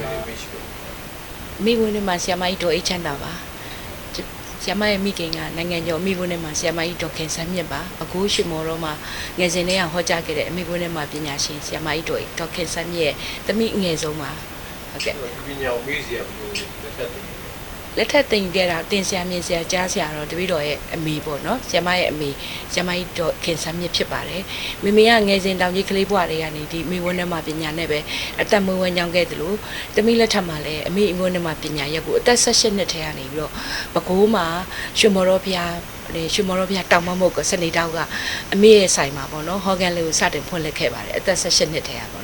နာမည်လေးမေ့ရှိတယ်မိဘနဲ့မှာဆီယမကြီးတော်အိတ်ချမ်းတာပါဆီယမရဲ့မိခင်ကနိုင်ငံကျော်မိဘနဲ့မှာဆီယမကြီးတော်ခင်ဆန်းမြင့်ပါအကူရှိမော်တော့မှာငယ်စဉ်တည်းကဟောကြားခဲ့တဲ့အမိဘနဲ့မှာပညာရှင်ဆီယမကြီးတော်တော်ခင်ဆန်းမြင့်ရဲ့တမိအငယ်ဆုံးပါဟုတ်ကဲ့ပညာကိုမေ့စရာဘယ်လိုလက်ထပ်တယ် လက်ထက်တင်ခဲ့တာတင်ဆရာမြင်ဆရာကြားဆရာတော့တပည့်တော်ရဲ့အမေပေါ့နော်ဆရာမရဲ့အမေဆရာမကြီးတော့ခင်ဆန်းမြင့်ဖြစ်ပါတယ်မိမိကငယ်စဉ်တောင်ကြီးကလေးဘွားတွေကနေဒီမိဝန်းထဲမှာပညာနဲ့ပဲအသက်မွေးဝမ်းကြောင်းခဲ့တယ်လို့တမိလက်ထက်မှာလည်းအမေအမွန်းထဲမှာပညာရက်ကိုအသက်16နှစ်ထဲကနေပြီးတော့မကိုးမှာရွှေမော်တော်ဘုရားလေရွှေမော်တော်ဘုရားတောင်မမုတ်ကစနေတောက်ကအမေရဲ့ဆိုင်မှာပေါ့နော်ဟော်ဂန်လေးကိုစတင်ဖွင့်လှစ်ခဲ့ပါတယ်အသက်16နှစ်ထဲကပေါ့နော်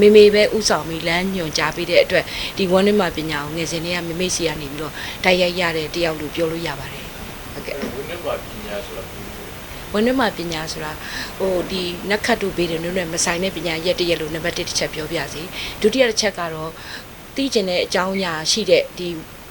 မိမိပဲဥဆောင်ပြီးလမ်းညွှန်ကြားပေးတဲ့အတွက်ဒီဝန်းထဲမှာပညာကိုငယ်စဉ်တည်းကမိမိစီကနေပြီးတော့တိုက်ရိုက်ရတဲ့တယောက်လို့ပြောလို့ရပါတယ်ဟုတ်ကဲ့ဝင်းနဲ့မှာပညာဆိုတာဘယ်လိုလဲဝန်ထဲမှာပညာဆိုတာဟိုဒီနက်ခတ်တို့ဘေးတယ်နုနဲ့မဆိုင်တဲ့ပညာရက်တရက်လို့နံပါတ်1တစ်ချက်ပြောပြစီဒုတိယတစ်ချက်ကတော့သိကျင်တဲ့အကြောင်းအရာရှိတဲ့ဒီ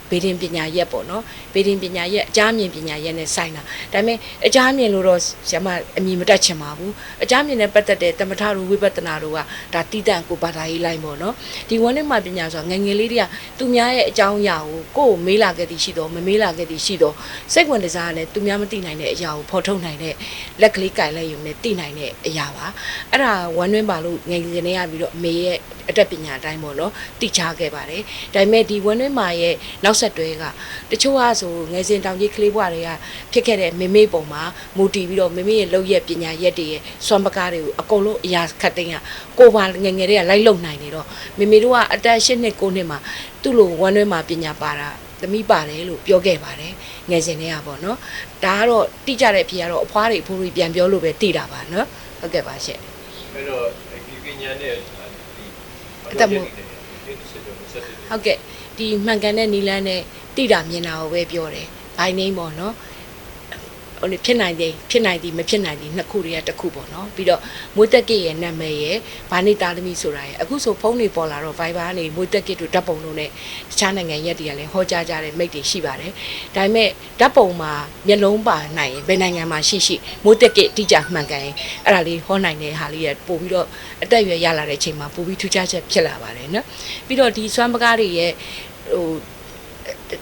ဘေးရင်ပညာရက်ပေါ့နော်ဘေးရင်ပညာရက်အကြမ်းမြင်ပညာရက်နဲ့ဆိုင်တာဒါပေမဲ့အကြမ်းမြင်လို့တော့ဆရာမအမြင်မတက်ချင်ပါဘူးအကြမ်းမြင်နဲ့ပတ်သက်တဲ့တမထရူဝိပဿနာတို့ကဒါတိတန့်ကိုဘာသာရေးလိုက်ပေါ့နော်ဒီဝန်ထဲမှာပညာဆိုတာငယ်ငယ်လေးတွေကသူများရဲ့အကြောင်းအရာကိုကိုယ်ကိုမေးလာခဲ့သည်ရှိတော့မမေးလာခဲ့သည်ရှိတော့စိတ်ဝင်စားနဲ့သူများမသိနိုင်တဲ့အရာကိုဖော်ထုတ်နိုင်တဲ့လက်ကလေးကင်လိုက်ရုံနဲ့သိနိုင်တဲ့အရာပါအဲ့ဒါဝန်တွင်းပါလို့ငယ်ငယ်နေရပြီးတော့အမေရဲ့အတတ်ပညာအတိုင်းပေါ့နော်သိချခဲ့ပါတယ်ဒါပေမဲ့ဒီဝန်တွင်းမှာရဲ့နောက်ဆက်တွဲကတချို့ကဆိုငယ်စဉ်တောင်ကြီးကလေးဘွားတွေကဖြစ်ခဲ့တဲ့မေမေပုံမှာမူတည်ပြီးတော့မေမေရဲ့လောက်ရဲ့ပညာရက်တွေရဲ့စွမ်းပကားတွေကိုအကုန်လုံးအရာခတ်သိမ်းကကိုပါငယ်ငယ်တွေကလိုက်လုံနိုင်နေတော့မေမေတို့ကအတက်၈နှစ်၉နှစ်မှာသူ့လိုဝန်တွင်းမှာပညာပါတာသမီးပါတယ်လို့ပြောခဲ့ပါတယ်ငယ်စဉ်တွေကပေါ့နော်ဒါကတော့တိကျတဲ့အဖြစ်ကတော့အဖွားတွေအဖိုးတွေပြန်ပြောလို့ပဲသိတာပါနော်ဟုတ်ကဲ့ပါရှင့်အဲ့တော့ဒီပညာနဲ့ဒီအသက်မွေးဒီစစ်တော့ဆက်တယ်ဟုတ်ကဲ့ ဒီမှန်ကန်တဲ့နီလန်းနဲ့တိတာမြင်တာကိုပဲပြောတယ်ဘိုင်းနေပေါ့နော်ဟိုလေဖြစ်နိုင်တယ်ဖြစ်နိုင်တယ်မဖြစ်နိုင်တယ်နှစ်ခုတည်းကတစ်ခုပေါ့နော်ပြီးတော့မွေးတက်ကိရဲ့နာမည်ရဲ့ဘာနေသားသမီးဆိုတာရဲ့အခုဆိုဖုန်းတွေပေါ်လာတော့ Viber ကနေမွေးတက်ကိတို့ဓာတ်ပုံတို့နဲ့တခြားနိုင်ငံရက်တွေကလည်းဟောကြားကြတဲ့မိတ်တွေရှိပါတယ်ဒါပေမဲ့ဓာတ်ပုံမှာမျက်လုံးပါနိုင်ရင်ဘယ်နိုင်ငံမှာရှိရှိမွေးတက်ကိအတိအကျမှန်ကန်ရင်အဲ့ဒါလေးဟောနိုင်တဲ့ဟာလေးရပို့ပြီးတော့အတက်အရွယ်ရလာတဲ့အချိန်မှာပို့ပြီးထူးခြားချက်ဖြစ်လာပါတယ်နော်ပြီးတော့ဒီစွမ်းပကားတွေရဲ့ ဟို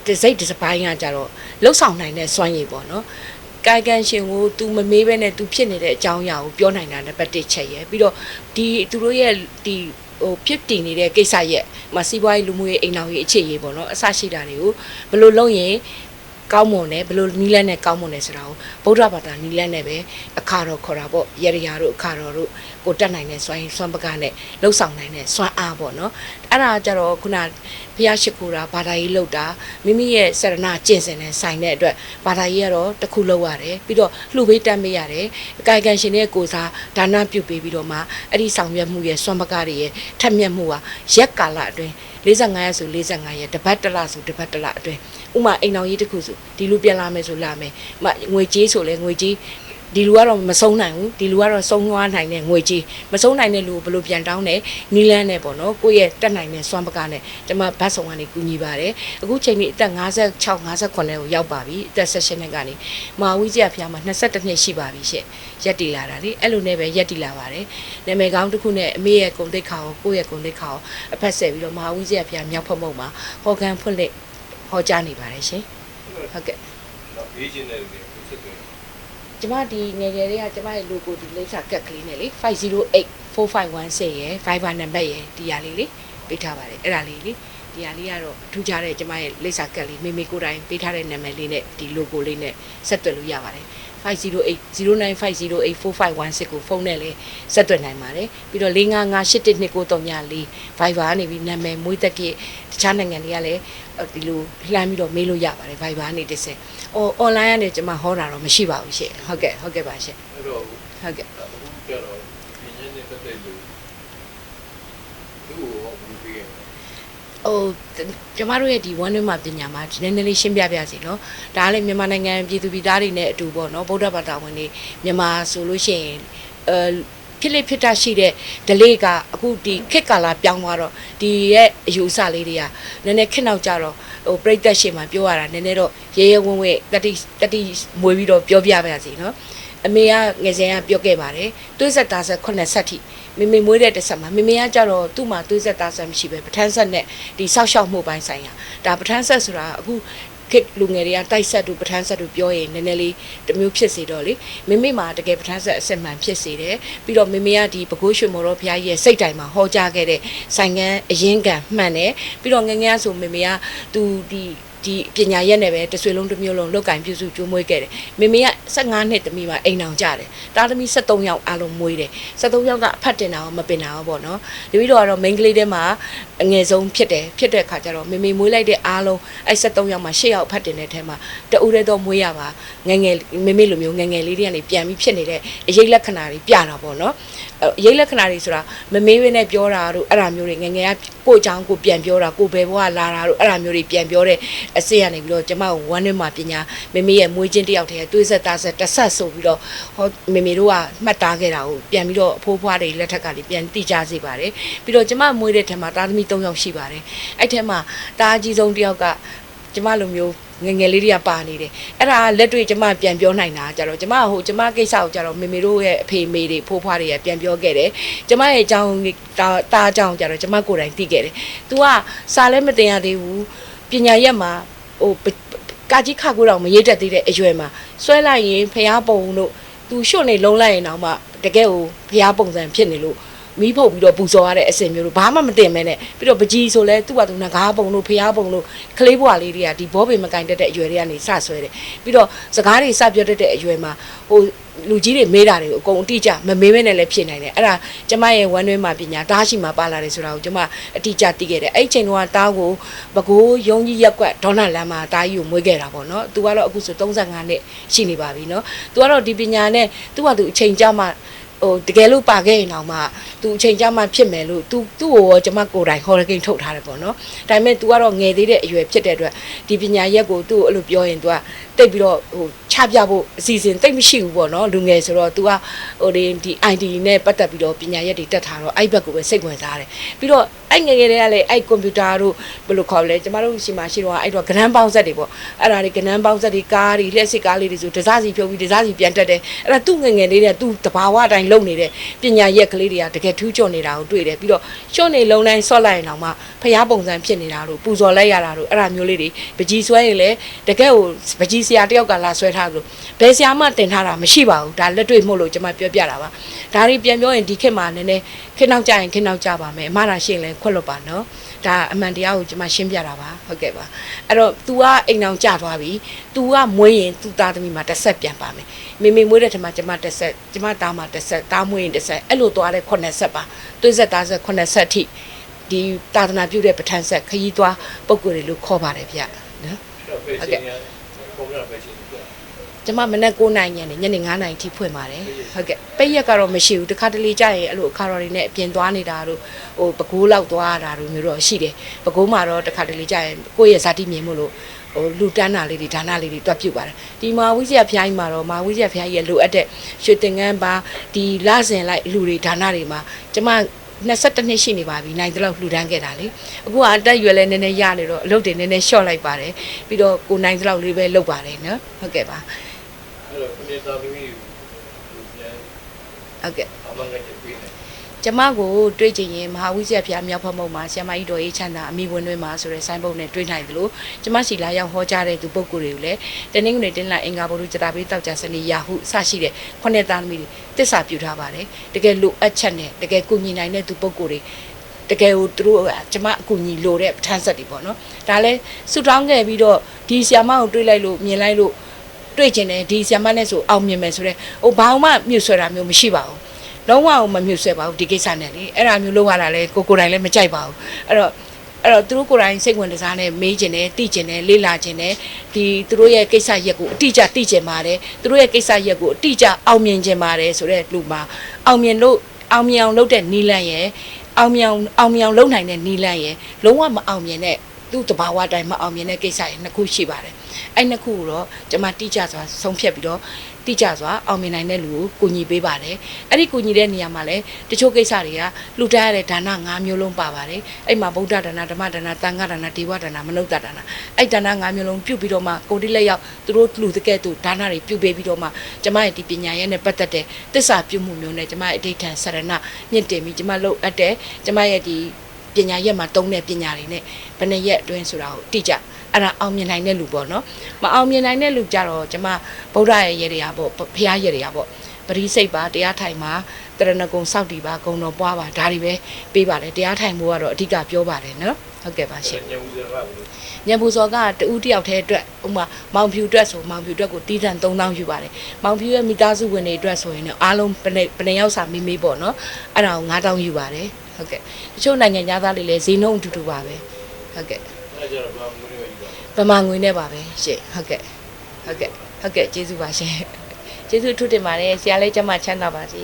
ဒီစိတ်ဒီစပိုင်းကကြတော့လှုပ်ဆောင်နိုင်တဲ့စွမ်းရည်ပေါ့နော်ကာယကံရှင်ကို तू မမေးဘဲနဲ့ तू ဖြစ်နေတဲ့အကြောင်းအရာကိုပြောနိုင်တာနံပါတ်1ချက်ရယ်ပြီးတော့ဒီသူတို့ရဲ့ဒီဟိုဖြစ်တည်နေတဲ့ကိစ္စရဲ့မစီးပွားရေးလူမှုရေးအိမ်တော်ရေးအခြေရေးပေါ့နော်အဆရှိတာတွေကိုဘယ်လိုလုပ်ရင် ကောင်းမွန်တယ်ဘယ်လိုနီးလန်းနဲ့ကောင်းမွန်တယ်ဆိုတာကိုဗုဒ္ဓဘာသာနီးလန်းနဲ့ပဲအခါတော်ခေါ်တာပေါ့ရရရာတို့အခါတော်တို့ကိုတက်နိုင်တဲ့စွမ်းရည်စွမ်းပကားနဲ့လှုပ်ဆောင်နိုင်တဲ့စွမ်းအားပေါ့နော်အဲ့ဒါကြတော့ခုနဘုရားရှိခိုးတာဘာသာရေးလုပ်တာမိမိရဲ့စရဏကျင့်စဉ်နဲ့ဆိုင်တဲ့အတွက်ဘာသာရေးကတော့တစ်ခုလုပ်ရတယ်ပြီးတော့လှူပေးတတ်မေးရတယ်ကာယကံရှင်ရဲ့ကိုယ်စားဒါနပြုပေးပြီးတော့မှအဲ့ဒီဆောင်ရွက်မှုရဲ့စွမ်းပကားတွေရဲ့ထက်မြက်မှုဟာရက်ကာလအတွင်း45ရက်ဆို45ရက်တပတ်တစ်လဆိုတပတ်တစ်လအတွင်းဥမာအိမ်တော်ကြီးတစ်ခုဆိုဒီလူပြန်လာမယ်ဆိုလာမယ်ဥမာငွေကြေးဆိုလဲငွေကြေး ဒီလူကတော့မဆုံးနိုင်ဘူးဒီလူကတော့ဆုံးသွားနိုင်တဲ့ငွေကြေးမဆုံးနိုင်တဲ့လူကိုဘယ်လိုပြန်တောင်းလဲနီလန်းနဲ့ပေါ့နော်ကိုယ့်ရဲ့တက်နိုင်တဲ့စွမ်းပကားနဲ့ဒီမှာဘတ်ဆောင်ကနေကူညီပါတယ်အခုချိန်นี้အသက်56 58ကိုရောက်ပါပြီအသက်16နှစ်ကနေမဟာဝိဇ္ဇာဖျားမှာ22နှစ်ရှိပါပြီရှင့်ရက်တည်လာတာလေအဲ့လိုနဲ့ပဲရက်တည်လာပါတယ်နာမည်ကောင်းတစ်ခုနဲ့အမေရဲ့ဂုံတိတ်ခါကိုကိုယ့်ရဲ့ဂုံတိတ်ခါကိုအဖက်ဆက်ပြီးတော့မဟာဝိဇ္ဇာဖျားမြောက်ဖက်မုံမှာဟောကန်ဖွင့်လက်ဟောကြားနေပါတယ်ရှင်ဟုတ်ကဲ့တော့ဘေးချင်းတဲ့လူတွေဆက်တယ် ကျမဒီငယ်ငယ်လေးကကျမရဲ့ logo ဒီလိပ်စာကက်ကလေးနဲ့လေ508 4516ရယ် Viber နံပါတ်ရယ်ဒီဟာလေးလေပေးထားပါတယ်အဲ့ဒါလေးလေဒီဟာလေးကတော့ထူးခြားတဲ့ကျမရဲ့လိပ်စာကက်လေးမေမေကိုယ်တိုင်ပေးထားတဲ့နာမည်လေးနဲ့ဒီ logo လေးနဲ့ဆက်သွယ်လို့ရပါတယ် 508 0950845116ကိုဖုန်းနဲ့လည်းဆက်သွယ်နိုင်ပါတယ်ပြီးတော့655812934 Viber ကနေပြီးနာမည်မွေးသက်ကြီးတခြားနိုင်ငံတွေကလည်းဒီလိုလှမ်းပြီးတော့မေးလို့ရပါတယ် Viber ကနေတစ်ဆင့်အော် online ကနေကျွန်မဟောတာတော့မရှိပါဘူးရှင့်ဟုတ်ကဲ့ဟုတ်ကဲ့ပါရှင့်အဲ့တော့ဟုတ်ကဲ့အခုကျတော့ပညာနဲ့ပတ်သက်လို့သူ့ကိုဟောဘူးပြီးခဲ့ ဟို ကျမတို့ရဲ့ဒီ one way မှာပညာမှာနည်းနည်းလေးရှင်းပြပြစီနော်ဒါကလည်းမြန်မာနိုင်ငံပြည်သူပြည်သားတွေနဲ့အတူပေါ့နော်ဗုဒ္ဓဘာသာဝင်တွေမြန်မာဆိုလို့ရှိရင်အဲဖြစ်လေဖြစ်တာရှိတဲ့ delay ကအခုဒီခက်ကာလာပြောင်းသွားတော့ဒီရဲ့အယူအဆလေးတွေကနည်းနည်းခက်နောက်ကြတော့ဟိုပြိတ္တရှေ့မှာပြောရတာနည်းနည်းတော့ရဲရဲဝံ့ဝံ့တတိတတိမွေးပြီးတော့ပြောပြပါရစီနော် အမေကငယ်စဉ်ကပြောခဲ့ပါတယ်သွေးဆက်သားဆက်9ဆက်ထိမေမေမွေးတဲ့တစ်ဆက်မှာမေမေကကြတော့သူ့မှာသွေးဆက်သားဆက်မရှိပဲပထန်းဆက်နဲ့ဒီဆောက်ရှောက်မှုပိုင်းဆိုင်ရာဒါပထန်းဆက်ဆိုတာအခုခေတ်လူငယ်တွေကတိုက်ဆက်တို့ပထန်းဆက်တို့ပြောရင်နည်းနည်းလေးတစ်မျိုးဖြစ်စေတော့လေမေမေမှာတကယ်ပထန်းဆက်အစစ်မှန်ဖြစ်စေတယ်ပြီးတော့မေမေကဒီပကိုးရွှေမော်တော်ဘုရားကြီးရဲ့စိတ်တိုင်မှာဟောကြားခဲ့တဲ့ဆိုင်ငန်းအရင်ကံမှန်တယ်ပြီးတော့ငယ်ငယ်ကဆိုမေမေကသူဒီ ဒီပညာရက်နဲ့ပဲတစ်ဆွေလုံးတစ်မျိုးလုံးလောက်ကင်ပြုစုကျွေးမွေးခဲ့တယ်မေမေက15နှစ်တမီမှာအိမ်အောင်ကြတယ်တာသမီ73ယောက်အားလုံးမွေးတယ်73ယောက်ကအဖတ်တင်တာရောမပင်တာရောပေါ့နော်တပီတော့ကတော့ main ကလေးထဲမှာအငယ်ဆုံးဖြစ်တယ်ဖြစ်တဲ့ခါကျတော့မေမေမွေးလိုက်တဲ့အားလုံးအဲ73ယောက်မှာ6ယောက်အဖတ်တင်တဲ့ထဲမှာတဦးတည်းတော့မွေးရပါငယ်ငယ်မေမေလိုမျိုးငယ်ငယ်လေးတွေကနေပြန်ပြီးဖြစ်နေတဲ့အရေးလက္ခဏာတွေပြတာပေါ့နော်အရေးလက္ခဏာတွေဆိုတာမမေးဝင်းနဲ့ပြောတာတို့အဲ့ဒါမျိုးတွေငယ်ငယ်က ကိုယ့်အကြောင်းကိုပြန်ပြောတာကိုယ်ဘယ်ဘဝလာတာတို့အဲ့ဒါမျိုးတွေပြန်ပြောတဲ့အစစ်ရနေပြီးတော့ကျမကိုဝမ်းနည်းမှာပညာမေမေရဲ့မွေးချင်းတယောက်တည်းသွေးဆက်သားဆက်တစ်ဆက်ဆိုပြီးတော့ဟောမေမေတို့ကမှတ်သားခဲ့တာကိုပြန်ပြီးတော့အဖိုးဖွားတွေလက်ထက်ကလေးပြန်တိကျစေပါတယ်ပြီးတော့ကျမမွေးတဲ့ထက်မှာတာသမီ3ယောက်ရှိပါတယ်အဲ့ထက်မှာတာအကြီးဆုံးတယောက်ကကျမလိုမျိုး ငယ်ငယ်လေးတွေကပါနေတယ်အဲ့ဒါလက်တွေ့ကျမပြန်ပြောနိုင်တာကြတော့ကျမဟိုကျမကိစ္စကိုကြတော့မေမေတို့ရဲ့အဖေမေတွေဖိုးဖွားတွေကပြန်ပြောခဲ့တယ်ကျမရဲ့အကြောင်းတာတာအကြောင်းကြတော့ကျမကိုယ်တိုင်သိခဲ့တယ် तू ကစာလည်းမတင်ရသေးဘူးပညာရက်မှာဟိုကာကြီးခါကိုတော့မရေးတတ်သေးတဲ့အရွယ်မှာဆွဲလိုက်ရင်ဖျားပုံတို့ तू ရှုပ်နေလုံးလိုက်ရင်တော့မှတကယ်ကိုဖျားပုံစံဖြစ်နေလို့ မီးဖုတ်ပြီးတော့ပူဇော်ရတဲ့အစင်မျိုးတို့ဘာမှမတင်မဲနဲ့ပြီးတော့ပကြီးဆိုလဲသူ့ဘာသူငကားပုံတို့ဖျားပုံတို့ကလေးဘွားလေးတွေကဒီဘောပေမကင်တတ်တဲ့အရွယ်တွေကနေစဆွဲတယ်ပြီးတော့စကားတွေစပြောတတ်တဲ့အရွယ်မှာဟိုလူကြီးတွေမေးတာတွေကိုအကုန်အတိအကျမမေးမဲနဲ့လည်းဖြစ်နိုင်တယ်အဲ့ဒါကျမရဲ့ဝမ်းတွင်းမှာပညာတားရှိမှာပါလာတယ်ဆိုတာကိုကျမအတိအကျသိခဲ့တယ်အဲ့ဒီချိန်တုန်းကတားကိုဘကိုးယုံကြီးရက်ကွက်ဒေါနာလမ်းမှာတားကြီးကိုမွေးခဲ့တာပေါ့နော်သူကတော့အခုဆို35နှစ်ရှိနေပါပြီနော်သူကတော့ဒီပညာနဲ့သူ့ဟာသူအချိန်ကြာမှ ဟိုတကယ်လို့ပါခဲ့ရင်တော့မှ तू အချိန်ကြမှဖြစ်မယ်လို့ तू သူ့ကိုရောကျမကိုယ်တိုင်ဟော်ရကိန်းထုတ်ထားတယ်ပေါ့နော်ဒါပေမဲ့ तू ကတော့ငယ်သေးတဲ့အရွယ်ဖြစ်တဲ့အတွက်ဒီပညာရက်ကို तू အဲ့လိုပြောရင် तू ကတိတ်ပြီးတော့ဟို ချပြဖို့အစီအစဉ်တိတ်မရှိဘူးပေါ့နော်လူငယ်ဆိုတော့ तू ကဟိုဒီဒီ ID နဲ့ပတ်သက်ပြီးတော့ပညာရက်တွေတက်ထားတော့အဲ့ဘက်ကိုပဲစိတ်ဝင်စားတယ်ပြီးတော့အဲ့ငယ်ငယ်တွေကလည်းအဲ့ကွန်ပျူတာတို့ဘယ်လိုခေါ်လဲကျမတို့ရှိမှရှိတော့အဲ့တော့ကဏ္ဍပေါင်းဆက်တွေပေါ့အဲ့ဒါတွေကဏ္ဍပေါင်းဆက်တွေကားတွေလျှက်စစ်ကားလေးတွေဆိုတစားစီဖြုတ်ပြီးတစားစီပြန်တက်တယ်အဲ့ဒါသူ့ငယ်ငယ်လေးတွေကသူ့တဘာဝအတိုင်းလုပ်နေတဲ့ပညာရက်ကလေးတွေကတကယ်ထူးချွန်နေတာကိုတွေ့တယ်ပြီးတော့ရှုံ့နေလုံးတိုင်းဆော့လိုက်ရင်တော့မှဖျားပုံစံဖြစ်နေတာတို့ပူဇော်လိုက်ရတာတို့အဲ့ဒါမျိုးလေးတွေပကြီးဆွဲရင်လည်းတကယ်ကိုပကြီးဆရာတယောက်ကလာဆွဲထားလို့ဘယ်ဆရာမှတင်ထားတာမရှိပါဘူးဒါလက်တွေ့မှုလို့ကျွန်မပြောပြတာပါဒါတွေပြန်ပြောရင်ဒီခေတ်မှာနည်းနည်းခေတ်နောက်ကျရင်ခေတ်နောက်ကျပါမယ်အမှားတာရှိရင်လည်းခွတ်လွတ်ပါနော်ဒါအမှန်တရားကိုကျွန်မရှင်းပြတာပါဟုတ်ကဲ့ပါအဲ့တော့ तू ကအိမ်အောင်ကျသွားပြီ तू ကမွေးရင် तू သားသမီးမှာတစ်ဆက်ပြန်ပါမယ်မိမိမွေးတဲ့ထက်မှာကျွန်မတစ်ဆက်ကျွန်မသားမှာတစ်ဆက်သားမွေးရင်တစ်ဆက်အဲ့လိုသွားတဲ့ခုနှစ်ဆက်ပါသွေးဆက်သားဆက်ခုနှစ်ဆက်ထိဒီတာသနာပြုတဲ့ပဋ္ဌာန်းဆက်ခရီးသွားပုံကိုယ်တွေလို့ခေါ်ပါတယ်ဗျနော် အဲ့တော့ပဲချင်းရပုံရပဲချင်းပြ ကျမမနေ့9နိုင်ညနေညနေ9နိုင်ထိဖွင့်ပါတယ်ဟုတ်ကဲ့ပိတ်ရက်ကတော့မရှိဘူးတခါတလေကြာရင်အဲ့လိုအခါတော်တွေနဲ့အပြင်သွားနေတာတို့ဟိုပကိုးလောက်သွားတာတို့မျိုးတော့ရှိတယ်ပကိုးမှာတော့တခါတလေကြာရင်ကိုယ့်ရဲ့ဇာတိမြင်မို့လို့ဟိုလူတန်းတာလေးတွေဒါနလေးတွေတွက်ပြုတ်ပါတယ်ဒီမှာဝိဇ္ဇာဖျားကြီးမှာတော့မာဝိဇ္ဇာဖျားကြီးရဲ့လိုအပ်တဲ့ရွှေတင်ငန်းပါဒီလဆင်လိုက်လူတွေဒါနတွေမှာကျမ22နှစ်ရှိနေပါပြီနိုင်တလောက်လှူဒန်းခဲ့တာလေအခုကအတက်ရွယ်လဲနည်းနည်းရနေတော့အလုပ်တွေနည်းနည်းလျှော့လိုက်ပါတယ်ပြီးတော့ကိုနိုင်တလောက်လေးပဲလုပ်ပါတယ်နော်ဟုတ်ကဲ့ပါ အဲ့တော့မြေသားသမီးကိုပြန်ဟုတ်ကဲ့အမှန်ကတည်းကပြီးနေကျမကိုတွေ့ချင်ရင်မဟာဝိဇ္ဇာဖျားမြောက်ဖမုံမှာဆရာမကြီးတော်ရေးချမ်းသာအမိဝင်တွင်မှာဆိုတဲ့ဆိုင်းဘုတ်နဲ့တွေ့နိုင်သလိုကျမစီလာရောက်ဟောကြားတဲ့သူပုဂ္ဂိုလ်တွေကိုလည်းတနင်္ဂနွေတင်းလာအင်္ဂါဘုရုကျတာပေးတောက်ကြစနေရာဟုစရှိတဲ့ခုနှစ်သားသမီးတွေတစ္ဆာပြုထားပါတယ်တကယ်လိုအပ်ချက်နဲ့တကယ်ကုညီနိုင်တဲ့သူပုဂ္ဂိုလ်တွေတကယ်ကိုသူတို့ကကျမအကူညီလိုတဲ့ပဋ္ဌာန်းဆက်တွေပေါ့နော်ဒါလည်းဆူတောင်းခဲ့ပြီးတော့ဒီဆရာမကိုတွေ့လိုက်လို့မြင်လိုက်လို့ တွေ့ကျင်တယ်ဒီဆရာမနဲ့ဆိုအောင်မြင်မယ်ဆိုတော့ဟိုဘာမှမြှုပ်ဆွဲတာမျိုးမရှိပါဘူးလုံးဝမမြှုပ်ဆွဲပါဘူးဒီကိစ္စနဲ့လေအဲ့ဒါမျိုးလုပ်ရတာလေကိုကိုယ်တိုင်လည်းမကြိုက်ပါဘူးအဲ့တော့အဲ့တော့သူတို့ကိုယ်တိုင်စိတ်ဝင်စားနဲ့မေးကျင်တယ်သိကျင်တယ်လေ့လာကျင်တယ်ဒီသူတို့ရဲ့ကိစ္စရက်ကိုအတိအကျသိကျင်ပါတယ်သူတို့ရဲ့ကိစ္စရက်ကိုအတိအကျအောင်မြင်ကျင်ပါတယ်ဆိုတဲ့လူမှာအောင်မြင်လို့အောင်မြင်အောင်လုပ်တဲ့နီလန်ရဲ့အောင်မြင်အောင်အောင်မြင်အောင်လုပ်နိုင်တဲ့နီလန်ရဲ့လုံးဝမအောင်မြင်တဲ့ သူ့တဘာဝတိုင်းမအောင်မြင်တဲ့ကိစ္စတွေနှစ်ခုရှိပါတယ်အဲ့နှစ်ခုကိုတော့ကျမတိကျစွာဆုံးဖြတ်ပြီးတော့တိကျစွာအောင်မြင်နိုင်တဲ့လူကိုကူညီပေးပါတယ်အဲ့ဒီကူညီတဲ့နေရာမှာလည်းတချို့ကိစ္စတွေကလူတန်းရတဲ့ဒါန၅မျိုးလုံးပါပါတယ်အဲ့မှာဗုဒ္ဓဒါနဓမ္မဒါနသံဃာဒါနဒေဝဒါနမနုဿဒါနအဲ့ဒါန၅မျိုးလုံးပြုတ်ပြီးတော့မှကိုတိလက်ရောက်သူတို့လူတကယ်သူဒါနတွေပြုတ်ပေးပြီးတော့မှကျမရဲ့ဒီပညာရဲ့နဲ့ပတ်သက်တဲ့တစ္ဆာပြုမှုမျိုးနဲ့ကျမရဲ့အဋိဌံဆရဏမြင့်တင်ပြီးကျမလှုပ်အပ်တဲ့ကျမရဲ့ဒီ ပညာရက်မှာတုံးတဲ့ပညာတွေနဲ့ဘယ်နှစ်ရက်အတွင်းဆိုတာကိုတိကျအဲ့ဒါအောင်မြင်နိုင်တဲ့လူပေါ့နော်မအောင်မြင်နိုင်တဲ့လူကြတော့ကျမဗုဒ္ဓရဲ့ရေတွေကပေါ့ဘုရားရေတွေကပေါ့ပရိစိတ်ပါတရားထိုင်ပါတရဏဂုံစောက်တီပါဂုံတော်ပွားပါဒါတွေပဲပေးပါတယ်တရားထိုင်ဖို့ကတော့အဓိကပြောပါတယ်နော်ဟုတ်ကဲ့ပါရှင်ညံဦးစကားဘူးညံပူစော်ကတူဦးတယောက်တည်းအတွက်ဥမာမောင်ဖြူအတွက်ဆိုမောင်ဖြူအတွက်ကိုတီးတန်3000ယူပါတယ်မောင်ဖြူရဲ့မိသားစုဝင်တွေအတွက်ဆိုရင်တော့အားလုံးဘယ်နှစ်ဘယ်နှစ်ယောက်စာမိမိပေါ့နော်အဲ့ဒါကို9000ယူပါတယ် ဟုတ်ကဲ့တချို့နိုင်ငံသားတွေလည်းဈေးနှုန်းအတူတူပါပဲဟုတ်ကဲ့အဲ့ကြတော့ဘာမှမလုပ်ရဘူးဗမာငွေနဲ့ပါပဲရှင့်ဟုတ်ကဲ့ဟုတ်ကဲ့ဟုတ်ကဲ့ကျေးဇူးပါရှင်ကျေးဇူးထူးတင်ပါတယ်ဆရာလေးကျမချမ်းသာပါစေ